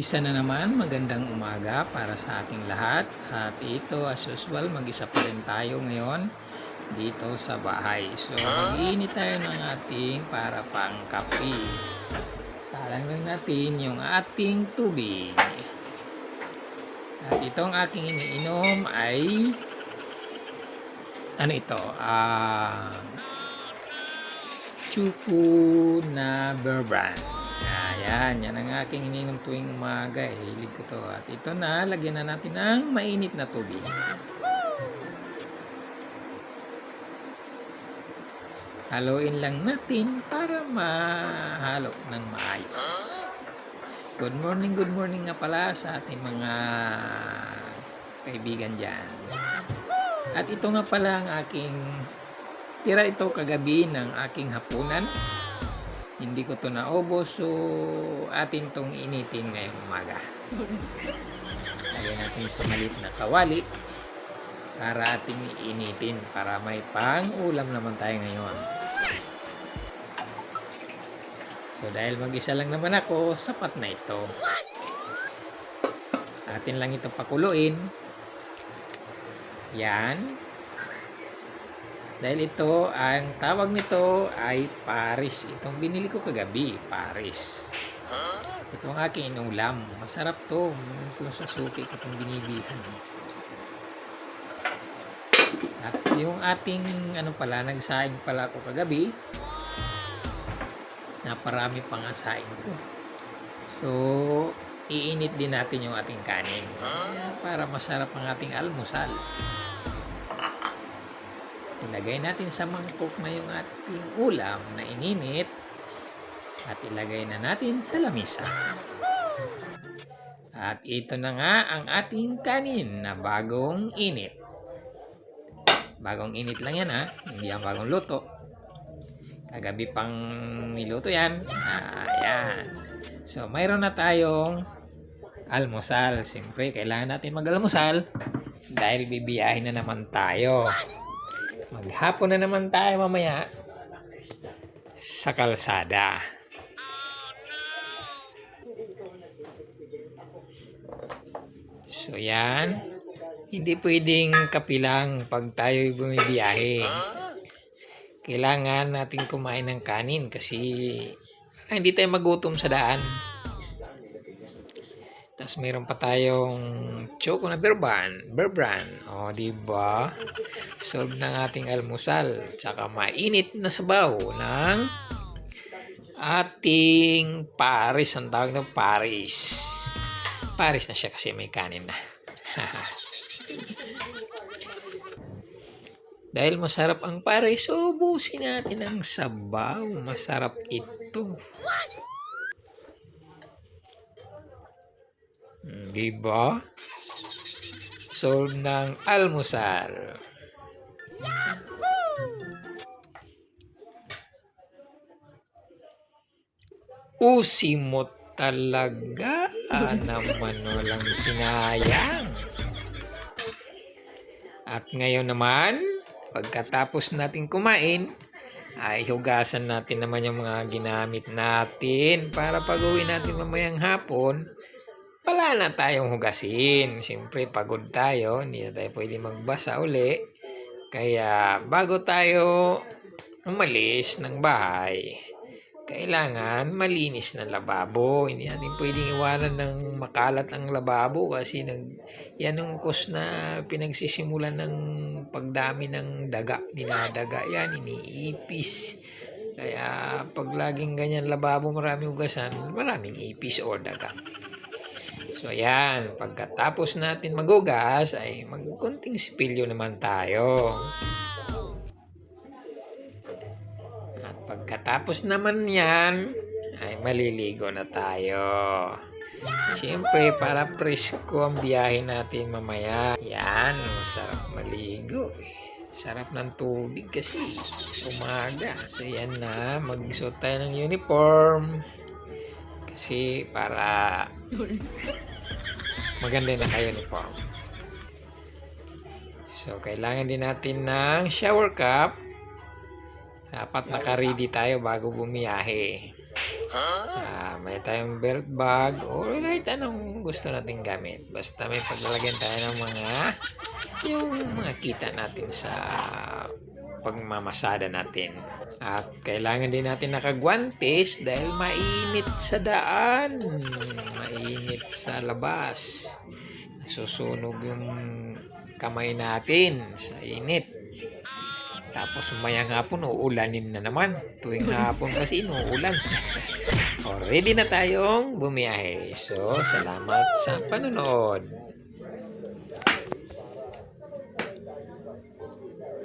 Isa na naman, magandang umaga para sa ating lahat. At ito, as usual, mag-isa pa rin tayo ngayon dito sa bahay. So, mag-iinit tayo ng ating para pang kape. Salang lang natin yung ating tubig. At itong aking iniinom ay ano ito? Ah, Chuku na Brand. Ayan, yan ang aking ininom tuwing umaga. Eh. Hilig ko to. At ito na, lagyan na natin ng mainit na tubig. Haluin lang natin para mahalo ng maayos. Good morning, good morning nga pala sa ating mga kaibigan dyan. At ito nga pala ang aking tira ito kagabi ng aking hapunan. Hindi ko to naubos so atin tong initin ngayong umaga. Lagyan natin sa maliit na kawali para ating initin para may pang ulam naman tayo ngayon. So dahil mag-isa lang naman ako, sapat na ito. Atin lang ito pakuluin. Yan. Dahil ito, ang tawag nito ay Paris. Itong binili ko kagabi, Paris. Ito ang aking inulam. Masarap to. Kung sa suki ko itong binibitan. At yung ating, ano pala, nagsaing pala ako kagabi. Naparami pang ang saing ko. So, iinit din natin yung ating kanin. Para masarap ang ating almusal. Ilagay natin sa mangkok na yung ating ulam na ininit at ilagay na natin sa lamisa. At ito na nga ang ating kanin na bagong init. Bagong init lang yan ha, hindi yan bagong luto. Kagabi pang niluto yan. Ayan. So, mayroon na tayong almusal. Siyempre, kailangan natin mag-almusal dahil bibiyahin na naman tayo. Maghapon na naman tayo mamaya sa kalsada. So yan. Hindi pwedeng kapilang pag tayo bumibiyahe. Kailangan natin kumain ng kanin kasi hindi tayo magutom sa daan. Tapos meron pa tayong choco na berban, berbran. O, di ba? Solve ng ating almusal. Tsaka mainit na sabaw ng ating Paris. Ang tawag ng Paris. Paris na siya kasi may kanin na. Dahil masarap ang Paris, ubusin natin ang sabaw. Masarap ito. Hmm, Di ba? Solve ng almusal. Usi mo talaga. Naman walang sinayang. At ngayon naman, pagkatapos natin kumain, ay hugasan natin naman yung mga ginamit natin para pag uwi natin mamayang hapon, wala na tayong hugasin. Siyempre, pagod tayo. Hindi na tayo pwede magbasa uli. Kaya, bago tayo umalis ng bahay, kailangan malinis na lababo. Hindi natin pwedeng iwanan ng makalat ang lababo kasi nag, yan ang cause na pinagsisimulan ng pagdami ng daga. Dinadaga yan, iniipis. Kaya pag laging ganyan lababo maraming hugasan, maraming ipis or daga. So ayan, pagkatapos natin magugas ay magkunting spilyo naman tayo. At pagkatapos naman yan, ay maliligo na tayo. Siyempre, para presko ang biyahe natin mamaya. Yan, masarap maligo. eh. Sarap ng tubig kasi umaga. So yan na, magsuot tayo ng uniform. Kasi para maganda na kayo uniform. So, kailangan din natin ng shower cap. Dapat naka-ready tayo bago bumiyahe. Ah, may tayong belt bag o kahit anong gusto nating gamit. Basta may paglalagyan tayo ng mga yung mga kita natin sa pagmamasada natin. At kailangan din natin nakagwantes dahil mainit sa daan. Mainit sa labas. Susunog yung kamay natin sa init. Tapos mayang hapon, uulanin na naman. Tuwing hapon kasi inuulan. o, ready na tayong bumiyahe. So, salamat sa panonood.